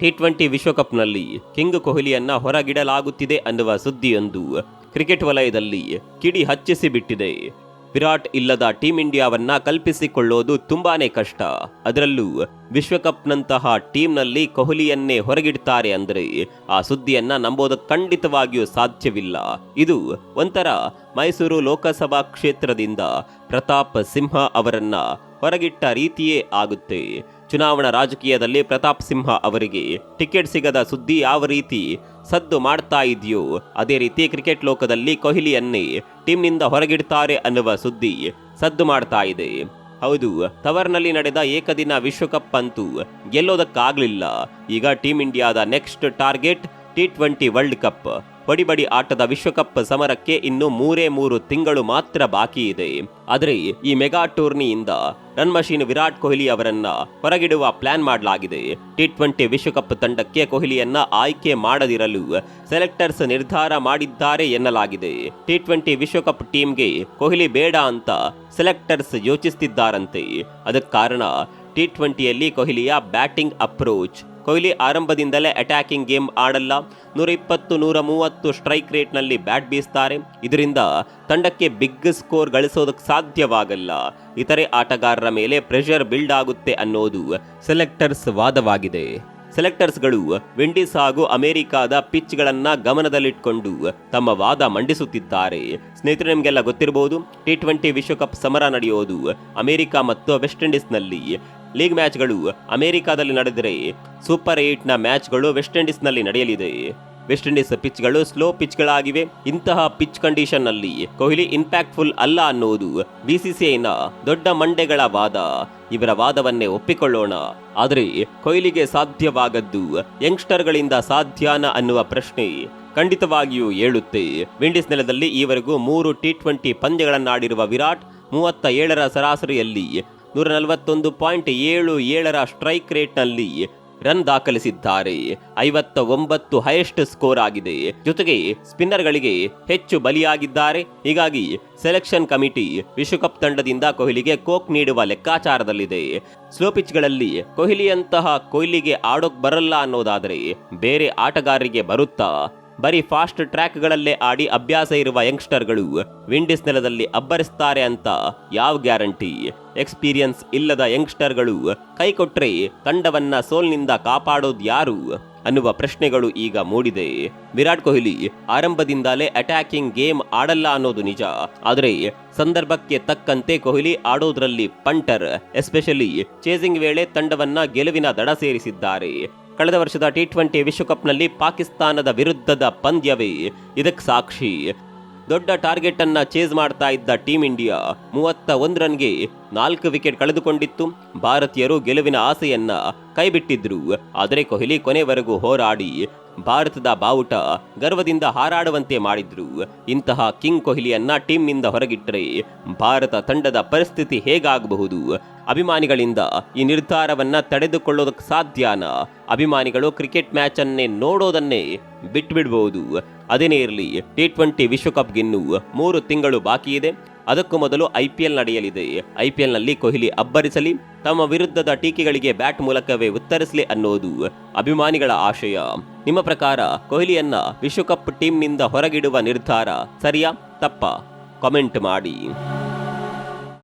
T twenty ವಿಶ್ವಕಪ್ನಲ್ಲಿ king ಕೊಹ್ಲಿಯನ್ನ ಹೊರಗಿಡಲಾಗುತ್ತಿದೆ ಅನ್ನುವ ಸುದ್ದಿಯೊಂದು ಕ್ರಿಕೆಟ್ ವಲಯದಲ್ಲಿ ಕಿಡಿ ಹಚ್ಚಿಸಿ ಬಿಟ್ಟಿದೆ ವಿರಾಟ್ ಇಲ್ಲದ ಟೀಂ ಇಂಡಿಯಾವನ್ನ ಕಲ್ಪಿಸಿಕೊಳ್ಳೋದು ತುಂಬಾನೇ ಕಷ್ಟ. ಅದರಲ್ಲೂ ವಿಶ್ವಕಪ್ನಂತಹ ಟೀಮ್ನಲ್ಲಿ ಕೊಹ್ಲಿಯನ್ನೇ ಹೊರಗಿಡ್ತಾರೆ ಅಂದರೆ ಆ ಸುದ್ದಿಯನ್ನ ನಂಬೋದು ಖಂಡಿತವಾಗಿಯೂ ಸಾಧ್ಯವಿಲ್ಲ. ಇದು ಒಂಥರ ಮೈಸೂರು ಲೋಕಸಭಾ ಕ್ಷೇತ್ರದಿಂದ ಪ್ರತಾಪ್ ಸಿಂಹ ಅವರನ್ನ ಹೊರಗಿಟ್ಟ ರೀತಿಯೇ ಆಗುತ್ತೆ. ಚುನಾವಣಾ ರಾಜಕೀಯದಲ್ಲಿ ಪ್ರತಾಪ್ ಸಿಂಹ ಅವರಿಗೆ ಟಿಕೆಟ್ ಸಿಗದ ಸುದ್ದಿ ಯಾವ ರೀತಿ ಸದ್ದು ಮಾಡ್ತಾ ಇದೆಯೋ, ಅದೇ ರೀತಿ ಕ್ರಿಕೆಟ್ ಲೋಕದಲ್ಲಿ ಕೊಹ್ಲಿಯನ್ನೇ ಟೀಮ್ನಿಂದ ಹೊರಗಿಡ್ತಾರೆ ಅನ್ನುವ ಸುದ್ದಿ ಸದ್ದು ಮಾಡ್ತಾ ಇದೆ. ಹೌದು, ತವರ್ನಲ್ಲಿ ನಡೆದ ಏಕದಿನ ವಿಶ್ವಕಪ್ ಅಂತೂ ಗೆಲ್ಲೋದಕ್ಕಾಗಲಿಲ್ಲ. ಈಗ ಟೀಮ್ ಇಂಡಿಯಾದ next target T twenty world cup. ಬಡಿ ಆಟದ ವಿಶ್ವಕಪ್ ಸಮರಕ್ಕೆ ಇನ್ನು ಮೂರೇ ಮೂರು ತಿಂಗಳು ಮಾತ್ರ ಬಾಕಿ ಇದೆ. ಆದರೆ ಈ ಮೆಗಾ ಟೂರ್ನಿಯಿಂದ ರನ್ ಮಷೀನ್ ವಿರಾಟ್ ಕೊಹ್ಲಿ ಅವರನ್ನ ಹೊರಗಿಡುವ ಪ್ಲಾನ್ ಮಾಡಲಾಗಿದೆ. ಟಿ ಟ್ವೆಂಟಿ ವಿಶ್ವಕಪ್ ತಂಡಕ್ಕೆ ಕೊಹ್ಲಿಯನ್ನ ಆಯ್ಕೆ ಮಾಡದಿರಲು ಸೆಲೆಕ್ಟರ್ಸ್ ನಿರ್ಧಾರ ಮಾಡಿದ್ದಾರೆ ಎನ್ನಲಾಗಿದೆ. ಟಿ ಟ್ವೆಂಟಿ ವಿಶ್ವಕಪ್ ಟೀಮ್ಗೆ ಕೊಹ್ಲಿ ಬೇಡ ಅಂತ ಸೆಲೆಕ್ಟರ್ಸ್ ಯೋಚಿಸುತ್ತಿದ್ದಾರಂತೆ ಅದಕ್ಕೆ ಕಾರಣ ಟಿ ಟ್ವೆಂಟಿಯಲ್ಲಿ ಕೊಹ್ಲಿಯ ಬ್ಯಾಟಿಂಗ್ ಅಪ್ರೋಚ್ ಕೊಹ್ಲಿ ಆರಂಭದಿಂದಲೇ ಅಟ್ಯಾಕಿಂಗ್ ಗೇಮ್ ಆಡಲ್ಲ. ನೂರ ಇಪ್ಪತ್ತು ನೂರ ಮೂವತ್ತು ಸ್ಟ್ರೈಕ್ ರೇಟ್ನಲ್ಲಿ ಬ್ಯಾಟ್ ಬೀಸ್ತಾರೆ. ಇದರಿಂದ ತಂಡಕ್ಕೆ ಬಿಗ್ ಸ್ಕೋರ್ ಗಳಿಸೋದಕ್ಕೆ ಸಾಧ್ಯವಾಗಲ್ಲ. ಇತರೆ ಆಟಗಾರರ ಮೇಲೆ ಪ್ರೆಷರ್ ಬಿಲ್ಡ್ ಆಗುತ್ತೆ ಅನ್ನೋದು ಸೆಲೆಕ್ಟರ್ಸ್ ವಾದವಾಗಿದೆ. ಸೆಲೆಕ್ಟರ್ಸ್ಗಳು ವಿಂಡೀಸ್ ಹಾಗೂ ಅಮೆರಿಕಾದ ಪಿಚ್ಗಳನ್ನು ಗಮನದಲ್ಲಿಟ್ಟುಕೊಂಡು ತಮ್ಮ ವಾದ ಮಂಡಿಸುತ್ತಿದ್ದಾರೆ. ಸ್ನೇಹಿತರೆ, ನಿಮಗೆಲ್ಲ ಗೊತ್ತಿರಬಹುದು ಟಿ ಟ್ವೆಂಟಿ ವಿಶ್ವಕಪ್ ಸಮರ ನಡೆಯೋದು ಅಮೆರಿಕ ಮತ್ತು ವೆಸ್ಟ್ ಇಂಡೀಸ್ನಲ್ಲಿ ಲೀಗ್ ಮ್ಯಾಚ್ಗಳು ಅಮೆರಿಕಾದಲ್ಲಿ ನಡೆದರೆ ಸೂಪರ್ ಏಟ್ನ ಮ್ಯಾಚ್ಗಳು ವೆಸ್ಟ್ ಇಂಡೀಸ್ನಲ್ಲಿ ನಡೆಯಲಿದೆ. ವೆಸ್ಟ್ ಇಂಡೀಸ್ ಪಿಚ್ಗಳು ಸ್ಲೋ ಪಿಚ್ಗಳಾಗಿವೆ. ಇಂತಹ ಪಿಚ್ ಕಂಡೀಷನ್ನಲ್ಲಿ ಕೊಹ್ಲಿ ಇಂಪ್ಯಾಕ್ಟ್ಫುಲ್ ಅಲ್ಲ ಅನ್ನೋದು ಬಿಸಿಸಿಐನ ದೊಡ್ಡ ಮಂಡೆಗಳ ವಾದ. ಇವರ ವಾದವನ್ನೇ ಒಪ್ಪಿಕೊಳ್ಳೋಣ. ಆದರೆ ಕೊಹ್ಲಿಗೆ ಸಾಧ್ಯವಾಗದ್ದು ಯಂಗ್ಸ್ಟರ್ಗಳಿಂದ ಸಾಧ್ಯನ ಅನ್ನುವ ಪ್ರಶ್ನೆ ಖಂಡಿತವಾಗಿಯೂ ಏಳುತ್ತೆ. ವಿಂಡೀಸ್ ನೆಲದಲ್ಲಿ ಈವರೆಗೂ ಮೂರು ಟಿ ಟ್ವೆಂಟಿ ಪಂದ್ಯಗಳನ್ನಾಡಿರುವ ವಿರಾಟ್ ಮೂವತ್ತ ಏಳರ ಸರಾಸರಿಯಲ್ಲಿ ನೂರ ನಲವತ್ತೊಂದು ಪಾಯಿಂಟ್ ಏಳು ಏಳರ ಸ್ಟ್ರೈಕ್ ರೇಟ್ನಲ್ಲಿ ರನ್ ದಾಖಲಿಸಿದ್ದಾರೆ. ಐವತ್ತ ಒಂಬತ್ತು ಹೈಯೆಸ್ಟ್ ಸ್ಕೋರ್ ಆಗಿದೆ. ಜೊತೆಗೆ ಸ್ಪಿನ್ನರ್ಗಳಿಗೆ ಹೆಚ್ಚು ಬಲಿಯಾಗಿದ್ದಾರೆ. ಹೀಗಾಗಿ ಸೆಲೆಕ್ಷನ್ ಕಮಿಟಿ ವಿಶ್ವಕಪ್ ತಂಡದಿಂದ ಕೊಹ್ಲಿಗೆ ಕೋಕ್ ನೀಡುವ ಲೆಕ್ಕಾಚಾರದಲ್ಲಿದೆ. ಸ್ಲೋ ಪಿಚ್ಗಳಲ್ಲಿ ಕೊಹ್ಲಿಯಂತಹ ಕೊಹ್ಲಿಗೆ ಆಡೋಕ್ ಬರಲ್ಲ ಅನ್ನೋದಾದರೆ ಬೇರೆ ಆಟಗಾರರಿಗೆ ಬರುತ್ತಾ? ಬರೀ ಫಾಸ್ಟ್ ಟ್ರ್ಯಾಕ್ಗಳಲ್ಲೇ ಆಡಿ ಅಭ್ಯಾಸ ಇರುವ ಯಂಗ್ಸ್ಟರ್ಗಳು ವಿಂಡೀಸ್ ನೆಲದಲ್ಲಿ ಅಬ್ಬರಿಸ್ತಾರೆ ಅಂತ ಯಾವ ಗ್ಯಾರಂಟಿ? ಎಕ್ಸ್ಪೀರಿಯನ್ಸ್ ಇಲ್ಲದ ಯಂಗ್ಸ್ಟರ್ಗಳು ಕೈ ಕೊಟ್ರೆ ತಂಡವನ್ನ ಸೋಲ್ನಿಂದ ಕಾಪಾಡೋದು ಯಾರು? ಅನ್ನುವ ಪ್ರಶ್ನೆಗಳು ಈಗ ಮೂಡಿದೆ. ವಿರಾಟ್ ಕೊಹ್ಲಿ ಆರಂಭದಿಂದಲೇ ಅಟ್ಯಾಕಿಂಗ್ ಗೇಮ್ ಆಡಲ್ಲ ಅನ್ನೋದು ನಿಜ. ಆದರೆ ಸಂದರ್ಭಕ್ಕೆ ತಕ್ಕಂತೆ ಕೊಹ್ಲಿ ಆಡೋದ್ರಲ್ಲಿ ಪಂಟರ್, ಎಸ್ಪೆಷಲಿ ಚೇಸಿಂಗ್ ವೇಳೆ ತಂಡವನ್ನ ಗೆಲುವಿನ ದಡ ಸೇರಿಸಿದ್ದಾರೆ. ಕಳೆದ ವರ್ಷದ ಟಿ ಟ್ವೆಂಟಿ ವಿಶ್ವಕಪ್ನಲ್ಲಿ ಪಾಕಿಸ್ತಾನದ ವಿರುದ್ಧದ ಪಂದ್ಯವೇ. ಇದಕ್ಕೆ ಸಾಕ್ಷಿ. ದೊಡ್ಡ ಟಾರ್ಗೆಟ್ ಅನ್ನ ಚೇಸ್ ಮಾಡ್ತಾ ಇದ್ದ ಟೀಂ ಇಂಡಿಯಾ ಮೂವತ್ತ ಒಂದು ರನ್ಗೆ ನಾಲ್ಕು ವಿಕೆಟ್ ಕಳೆದುಕೊಂಡಿತ್ತು. ಭಾರತೀಯರು ಗೆಲುವಿನ ಆಸೆಯನ್ನ ಕೈಬಿಟ್ಟಿದ್ರು. ಆದರೆ ಕೊಹ್ಲಿ ಕೊನೆವರೆಗೂ ಹೋರಾಡಿ ಭಾರತದ ಬಾವುಟ ಗರ್ವದಿಂದ ಹಾರಾಡುವಂತೆ ಮಾಡಿದ್ರು. ಇಂತಹ ಕಿಂಗ್ ಕೊಹ್ಲಿಯನ್ನ ಟೀಮ್ನಿಂದ ಹೊರಗಿಟ್ಟರೆ ಭಾರತ ತಂಡದ ಪರಿಸ್ಥಿತಿ ಹೇಗಾಗಬಹುದು? ಅಭಿಮಾನಿಗಳಿಂದ ಈ ನಿರ್ಧಾರವನ್ನ ತಡೆದುಕೊಳ್ಳೋದಕ್ಕೆ ಸಾಧ್ಯನ? ಅಭಿಮಾನಿಗಳು ಕ್ರಿಕೆಟ್ ಮ್ಯಾಚ್ ಅನ್ನೇ ನೋಡೋದನ್ನೇ ಬಿಟ್ಬಿಡ್ಬೋದು. ಅದೇನೇ ಇರಲಿ, ಟಿ ಟ್ವೆಂಟಿ ವಿಶ್ವಕಪ್ಗಿನ್ನೂ ಮೂರು ತಿಂಗಳು ಬಾಕಿ ಇದೆ ಅದಕ್ಕೂ ಮೊದಲು ಐ ಪಿ ಎಲ್ ನಡೆಯಲಿದೆ. ಐ ಪಿ ಎಲ್ನಲ್ಲಿ ಕೊಹ್ಲಿ ಅಬ್ಬರಿಸಲಿ, ತಮ್ಮ ವಿರುದ್ಧದ ಟೀಕೆಗಳಿಗೆ ಬ್ಯಾಟ್ ಮೂಲಕವೇ ಉತ್ತರಿಸಲಿ ಅನ್ನೋದು ಅಭಿಮಾನಿಗಳ ಆಶಯ. ನಿಮ್ಮ ಪ್ರಕಾರ ಕೊಹ್ಲಿಯನ್ನ ವಿಶ್ವಕಪ್ ಟೀಮ್ನಿಂದ ಹೊರಗಿಡುವ ನಿರ್ಧಾರ ಸರಿಯಾ, ತಪ್ಪ? ಕಾಮೆಂಟ್ ಮಾಡಿ.